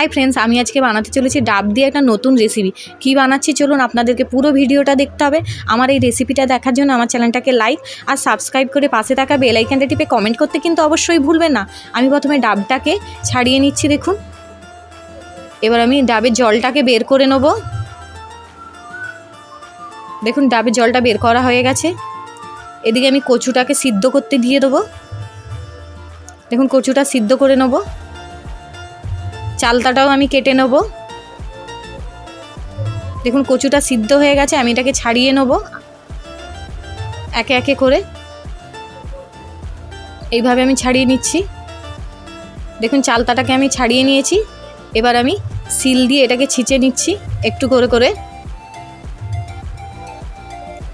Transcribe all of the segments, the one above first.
Hi friends, আমি আজকে বানাতে চলেছি ডাব দিয়ে একটা নতুন রেসিপি কী বানাচ্ছি? চলুন আপনাদেরকে পুরো ভিডিওটা দেখতে হবে। আমার এই রেসিপিটা দেখার জন্য আমার চ্যানেলটাকে লাইক আর সাবস্ক্রাইব করে পাশে থাকা বেল আইকনটা টিপে কমেন্ট করতে কিন্তু অবশ্যই ভুলবেন না। আমি প্রথমে ডাবটাকে ছাড়িয়ে নিচ্ছি, দেখুন। এবার আমি ডাবের জলটাকে বের করে নেব। দেখুন, ডাবের জলটা বের করা হয়ে গেছে। এদিকে আমি কচুটাকে সিদ্ধ করতে দিয়ে দেবো। দেখুন, কচুটা সিদ্ধ করে নেব। চালতাটাও আমি কেটে নেব। দেখুন, কচুটা সিদ্ধ হয়ে গেছে, আমি এটাকে ছাড়িয়ে নেব। একে একে করে। এইভাবে আমি ছাড়িয়ে নিচ্ছি। দেখুন, চালতাটাকে আমি ছাড়িয়ে নিয়েছি। এবার আমি সিল দিয়ে এটাকে ছিঁচে নিচ্ছি, একটু করে করে।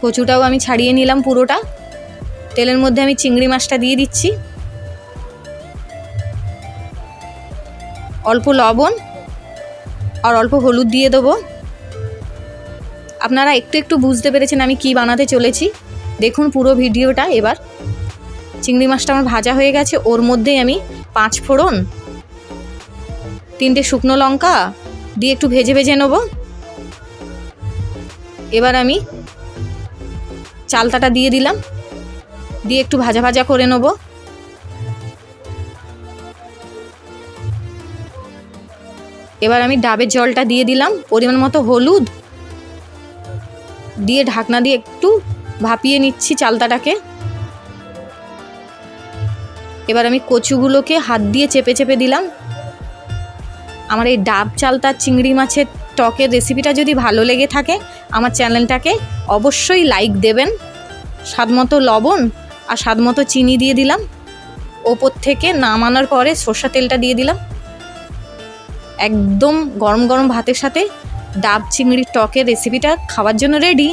কচুটাও আমি ছাড়িয়ে নিলাম পুরোটা। তেলের মধ্যে আমি চিংড়ি মাছটা দিয়ে দিচ্ছি। অল্প লবণ আর অল্প হলুদ দিয়ে দেবো। আপনারা একটু একটু বুঝতে পেরেছেন আমি কি বানাতে চলেছি। দেখুন পুরো ভিডিওটা এবার। চিংড়ি মাছটা আমার ভাজা হয়ে গেছে। ওর মধ্যেই আমি পাঁচ ফোড়ন, তিনটে শুকনো লঙ্কা দিয়ে একটু ভেজে ভেজে নেব। এবার আমি চালতাটা দিয়ে দিলাম। দিয়ে একটু ভাজা ভাজা করে নেব। এবার আমি ডাবের জলটা দিয়ে দিলাম, পরিমাণ মতো হলুদ। দিয়ে ঢাকনা দিয়ে একটু ভাপিয়ে নিচ্ছি চালতাটাকে। এবার আমি কচুগুলোকে হাত দিয়ে চেপে চেপে দিলাম। আমার এই ডাব চালতার চিংড়ি মাছের টকের রেসিপিটা যদি ভালো লেগে থাকে, আমার চ্যানেলটাকে অবশ্যই লাইক দেবেন। স্বাদ মতো লবণ আর স্বাদ মতো চিনি দিয়ে দিলাম। ওপর থেকে নামানোর পরে সর্ষা তেলটা দিয়ে দিলাম। একদম গরম গরম ভাতের সাথে ডাব চিংড়ির টকের রেসিপিটা খাওয়ার জন্য রেডি